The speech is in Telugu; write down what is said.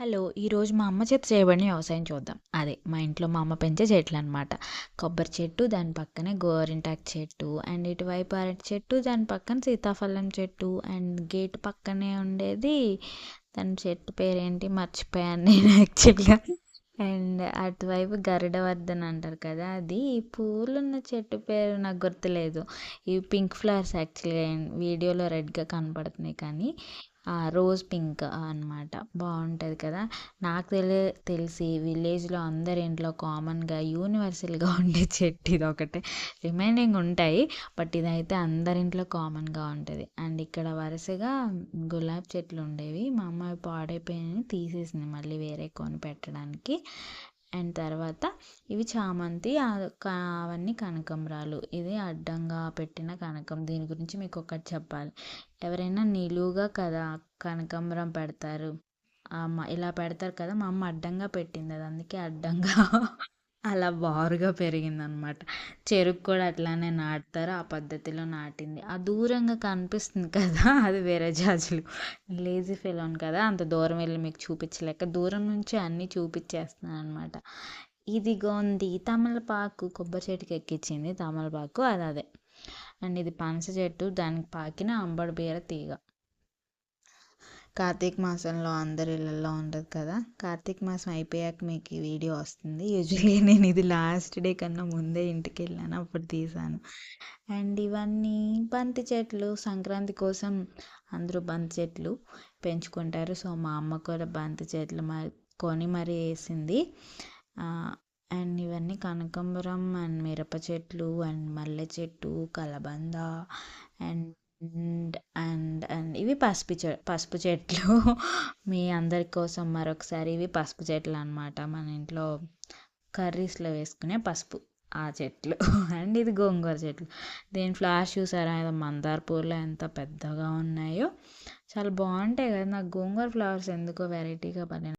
హలో ఈరోజు మా అమ్మ చేత చేయబడిన వ్యవసాయం చూద్దాం. అదే మా ఇంట్లో మా అమ్మ పెంచే చెట్లు అనమాట కొబ్బరి చెట్టు దాని పక్కనే గోరింటాకు చెట్టు అండ్ ఇటువైపు అరటి చెట్టు దాని పక్కన సీతాఫలం చెట్టు అండ్ గేట్ పక్కనే ఉండేది దాని చెట్టు పేరేంటి మర్చిపోయాను నేను యాక్చువల్గా. అండ్ అటువైపు గరుడవర్ధన్ అంటారు కదా అది ఈ చెట్టు పేరు నాకు గుర్తులేదు. ఇవి పింక్ ఫ్లవర్స్ యాక్చువల్గా వీడియోలో రెడ్గా కనపడుతున్నాయి కానీ రోజ్ పింక్ అనమాట బాగుంటుంది కదా? నాకు తెలి తెలిసి విలేజ్లో అందరి ఇంట్లో కామన్గా యూనివర్సల్గా ఉండే చెట్టు ఇది ఒకటే రిమైనింగ్ ఉంటాయి బట్ ఇదైతే అందరింట్లో కామన్గా ఉంటుంది. అండ్ ఇక్కడ వరుసగా గులాబీ చెట్లు ఉండేవి. మా అమ్మ పాడైపోయినాయి తీసేసింది మళ్ళీ వేరే కొని పెట్టడానికి. అండ్ తర్వాత ఇవి చామంతి అవన్నీ కనకంబరాలు. ఇది అడ్డంగా పెట్టిన కనకం. దీని గురించి మీకు ఒకటి చెప్పాలి. ఎవరైనా నిలువుగా కదా కనకంబరం పెడతారు? అమ్మ ఇలా పెడతారు కదా మా అమ్మ అడ్డంగా పెట్టింది అది. అందుకే అడ్డంగా. అలా బారుగా పెరిగిందనమాట. చెరుకు కూడా అట్లానే నాటుతారు ఆ పద్ధతిలో నాటింది. ఆ దూరంగా కనిపిస్తుంది కదా అది వేరే జాజులు. లేజీ ఫెలోన్ కదా అంత దూరం వెళ్ళి మీకు చూపించలేక దూరం నుంచి అన్నీ చూపించేస్తున్నాను అనమాట ఇదిగోంది తమలపాకు కొబ్బరి చెట్టుకి ఎక్కించింది తమలపాకు అది అదే. అండ్ ఇది పనస చెట్టు దానికి పాకిన అంబడి బీర తీగ. కార్తీక మాసంలో అందరి ఇళ్ళల్లో ఉండదు కదా. కార్తీక మాసం అయిపోయాక మీకు ఈ వీడియో వస్తుంది. యూజువలీ నేను ఇది లాస్ట్ డే కన్నా ముందే ఇంటికి వెళ్ళాను. అప్పుడు తీసాను. అండ్ ఇవన్నీ బంతి చెట్లు సంక్రాంతి కోసం అందరూ బంతి చెట్లు పెంచుకుంటారు. సో మా అమ్మ కూడా బంతి చెట్లు మరి కొని మరీ వేసింది. అండ్ ఇవన్నీ కనకాంబరం అండ్ మిరప చెట్లు అండ్ మల్లె చెట్టు కలబంద అండ్ అండ్ అండ్ అండ్ ఇవి పసుపు చె పసుపు చెట్లు. మీ అందరి కోసం మరొకసారి ఇవి పసుపు చెట్లు అనమాట మన ఇంట్లో కర్రీస్లో వేసుకునే పసుపు ఆ చెట్లు. అండ్ ఇది గోంగూర చెట్లు. దీని ఫ్లవర్స్ చూసారా? ఏదో మందార పూలు ఎంత పెద్దగా ఉన్నాయో. చాలా బాగుంటాయి కదా. నాకు గోంగూర ఫ్లవర్స్ ఎందుకో వెరైటీగా పడిన